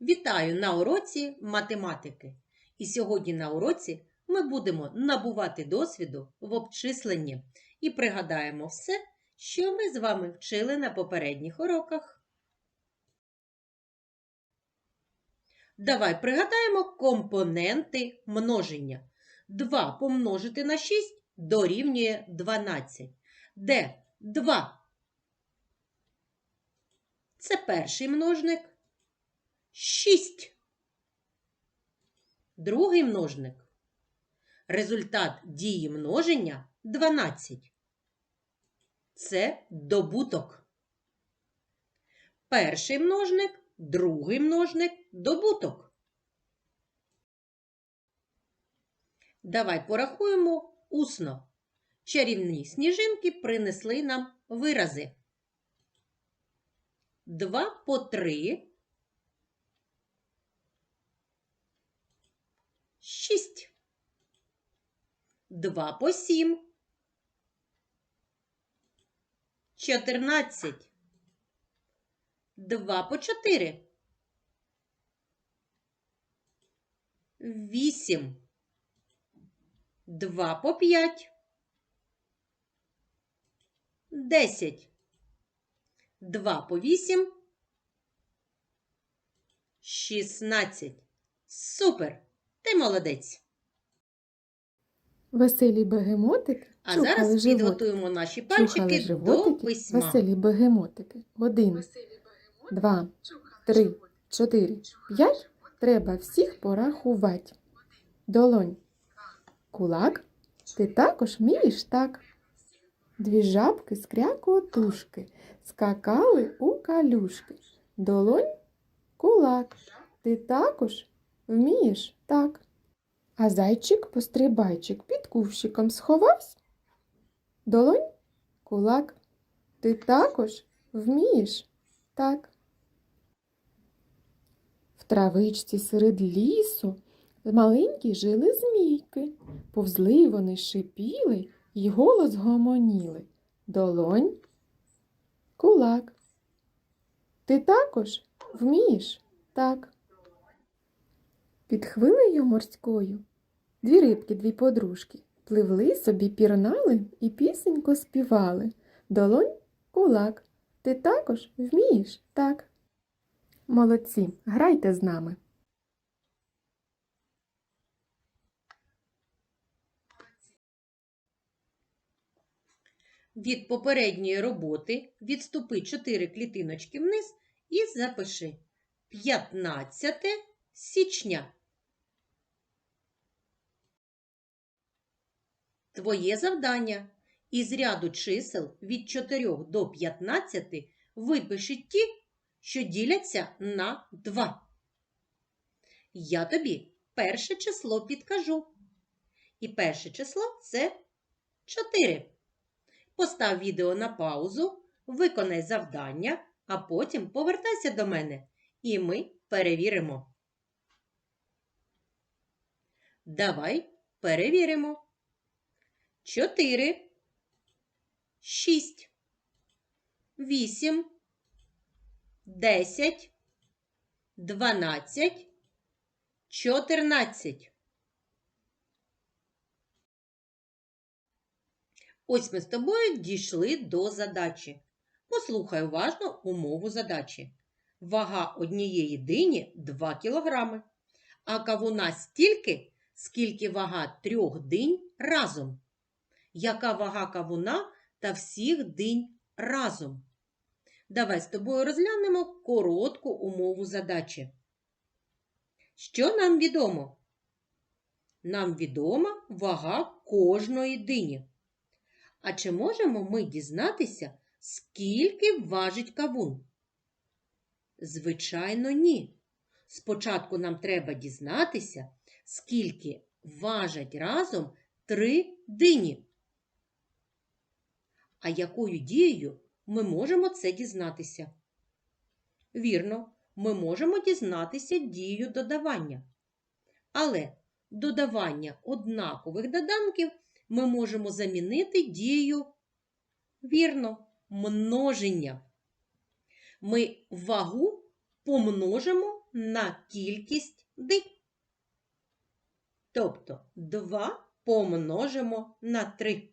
Вітаю на уроці математики. І сьогодні на уроці ми будемо набувати досвіду в обчисленні і пригадаємо все, що ми з вами вчили на попередніх уроках. Давай пригадаємо компоненти множення. 2 помножити на 6 дорівнює 12. Де 2? Це перший множник. 6. Другий множник. Результат дії множення 12. Це добуток. Перший множник, другий множник добуток. Давай порахуємо усно. Чарівні сніжинки принесли нам вирази. 2 по 3 6. 2 по 7. 14. 2 по 4. 8. 2 по 5. 10. 2 по 8. 16. Супер! Ти молодець! Веселі бегемотики А чухали зараз животики. підготуємо наші пальчики до животики, письма. веселі бегемотики. Один, два, три, чотири, п'ять. Треба всіх порахувати. Долонь. Кулак. Ти також вмієш так. Дві жабки з крякотушки скакали у калюшки. Долонь. Кулак. Ти також вмієш так. А зайчик-пострибайчик під кущиком сховався. Долонь, кулак. Ти також вмієш так. В травичці серед лісу маленькі жили змійки. Повзли вони шипіли й голос гомоніли. Долонь, кулак. Ти також вмієш так. Під хвилею морською дві рибки, дві подружки, пливли собі, пірнали і пісенько співали. Долонь, кулак. Ти також вмієш так. Молодці, грайте з нами. Від попередньої роботи відступи 4 клітиночки вниз і запиши 15 січня. Твоє завдання із ряду чисел від 4 до 15 випиши ті, що діляться на 2. Я тобі перше число підкажу. І перше число це 4. Постав відео на паузу, виконай завдання, а потім повертайся до мене, і ми перевіримо. Давай перевіримо. 4, 6, 8, 10, 12, 14. Ось ми з тобою дійшли до задачі. Послухай уважно умову задачі. Вага однієї дині 2 кг, а кавуна стільки, скільки вага трьох динь разом. Яка вага кавуна та всіх динь разом? Давай з тобою розглянемо коротку умову задачі. Що нам відомо? Нам відома вага кожної дині. А чи можемо ми дізнатися, скільки важить кавун? Звичайно, ні. Спочатку нам треба дізнатися, скільки важать разом три дині. А якою дією ми можемо це дізнатися? Вірно, ми можемо дізнатися дією додавання. Але додавання однакових доданків ми можемо замінити дією, вірно, множення. Ми вагу помножимо на кількість динь. Тобто 2 помножимо на 3.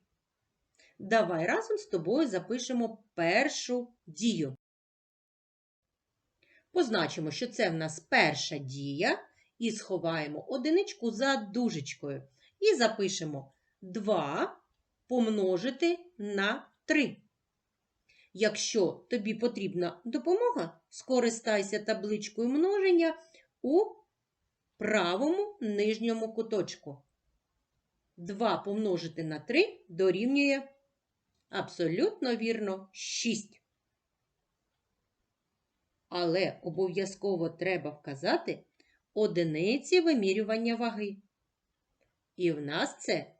Давай разом з тобою запишемо першу дію. Позначимо, що це в нас перша дія, і сховаємо одиничку за дужечкою. І запишемо 2 помножити на 3. Якщо тобі потрібна допомога, скористайся табличкою множення у правому нижньому куточку. 2 помножити на 3 дорівнює абсолютно вірно 6. Але обов'язково треба вказати одиниці вимірювання ваги. І в нас це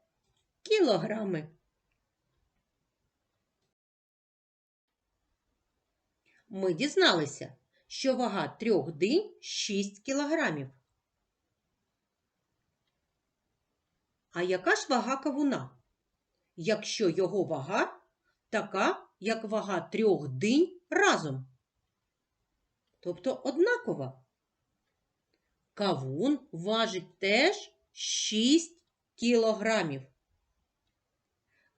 кілограми. Ми дізналися, що вага трьох динь 6 кілограмів. А яка ж вага кавуна? Якщо його вага така, як вага трьох динь разом? Тобто однакова. Кавун важить теж 6 кілограмів.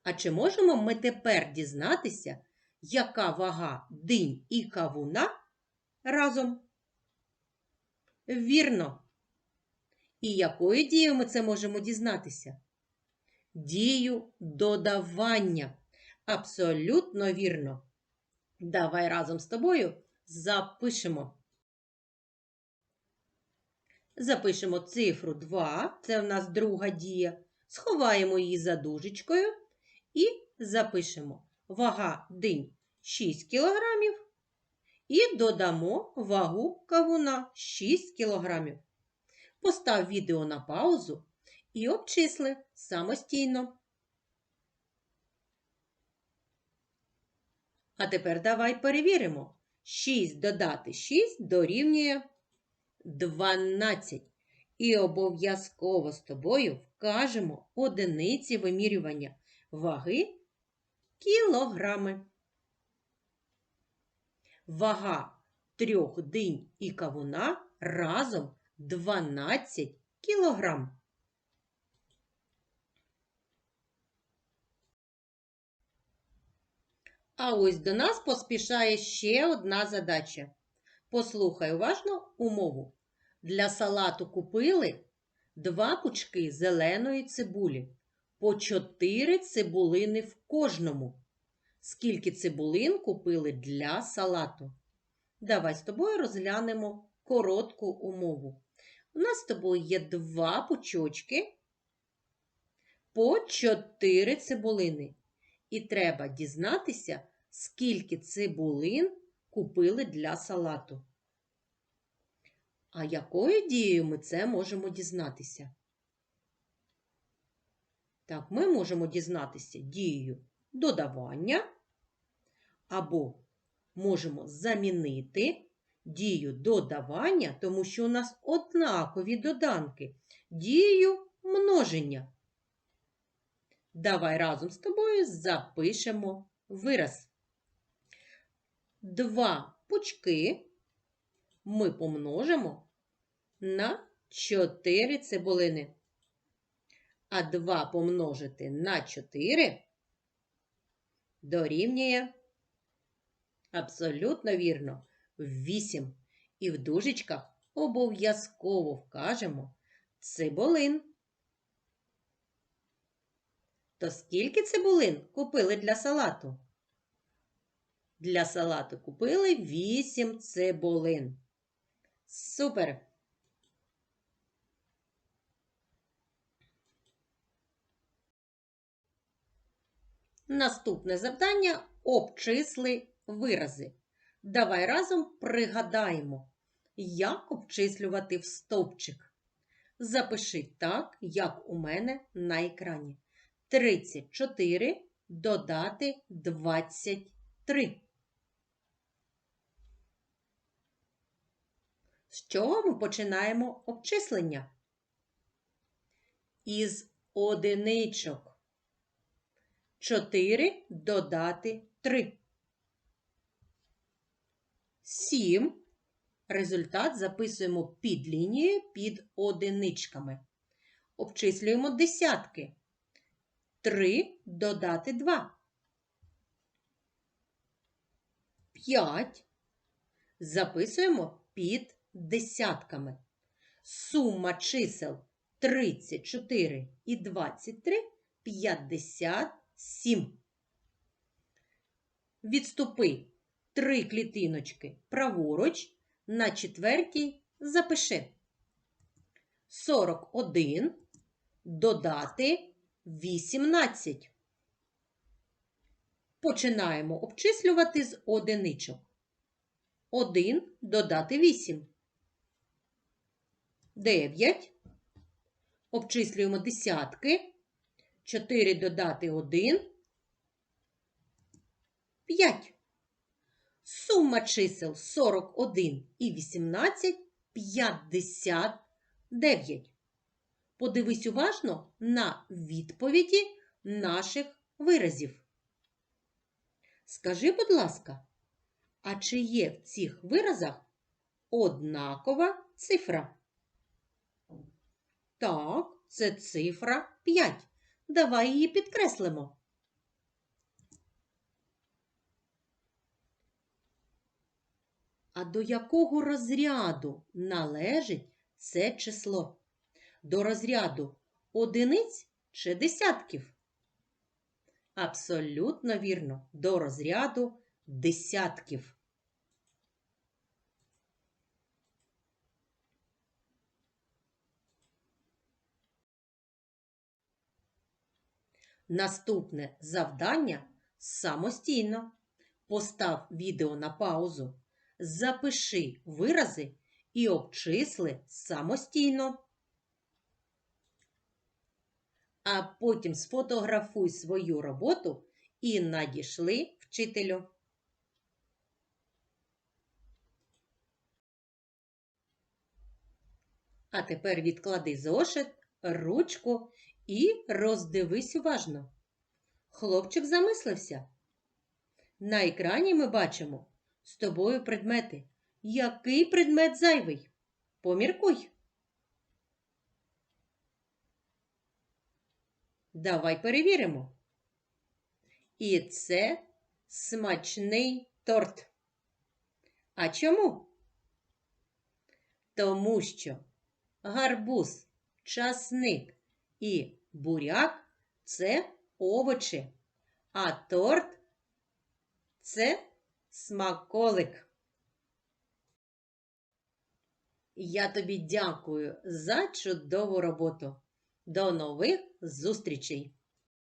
А чи можемо ми тепер дізнатися, яка вага динь і кавуна разом? Вірно. І якою дією ми це можемо дізнатися? Дію додавання. Абсолютно вірно. Давай разом з тобою запишемо. Запишемо цифру 2, це в нас друга дія. Сховаємо її за дужечкою і запишемо вага динь 6 кг і додамо вагу кавуна 6 кг. Постав відео на паузу і обчисли самостійно. А тепер давай перевіримо. 6 додати 6 дорівнює 12. І обов'язково з тобою вкажемо одиниці вимірювання ваги кілограми. Вага трьох динь і кавуна разом 12 кілограм. А ось до нас поспішає ще одна задача. Послухай уважно умову. Для салату купили два пучки зеленої цибулі, по 4 цибулини в кожному. Скільки цибулин купили для салату? Давай з тобою розглянемо коротку умову. У нас з тобою є два пучочки по 4 цибулини. І треба дізнатися, скільки цибулин купили для салату. А якою дією ми це можемо дізнатися? Так, ми можемо дізнатися дією додавання, або можемо замінити дію додавання, тому що у нас однакові доданки, дією множення. Давай разом з тобою запишемо вираз. Два пучки ми помножимо на 4 цибулини. А 2 помножити на 4 дорівнює абсолютно вірно 8. І в дужечках обов'язково вкажемо цибулин. То скільки цибулин купили для салату? Для салату купили 8 цибулин. Супер! Наступне завдання обчисли вирази. Давай разом пригадаємо, як обчислювати в стовпчик. Запиши так, як у мене на екрані. 34 додати 23. З чого ми починаємо обчислення? Із одиничок. 4 додати 3. 7 Результат записуємо під лінією під одиничками. Обчислюємо десятки. 3 додати 2. 5 записуємо під десятками. Сума чисел 34 і 23 – 57. Відступи три клітиночки праворуч, на четвертій запиши. 41 додати 18. Починаємо обчислювати з одиничок. 1 додати 8. 9. Обчислюємо десятки. 4 додати 1. 5. Сума чисел 41 і 18 – 59. Подивись уважно на відповіді наших виразів. Скажи, будь ласка, а чи є в цих виразах однакова цифра? Так, це цифра 5. Давай її підкреслимо. А до якого розряду належить це число? До розряду одиниць чи десятків? Абсолютно вірно, до розряду десятків. Наступне завдання самостійно. Постав відео на паузу, запиши вирази і обчисли самостійно. А потім сфотографуй свою роботу і надішли вчителю. А тепер відклади зошит, ручку і роздивись уважно. Хлопчик замислився. На екрані ми бачимо з тобою предмети. Який предмет зайвий? Поміркуй. Давай перевіримо. І це смачний торт. А чому? Тому що гарбуз, часник і буряк це овочі, а торт це смаколик. Я тобі дякую за чудову роботу. До нових зустрічей!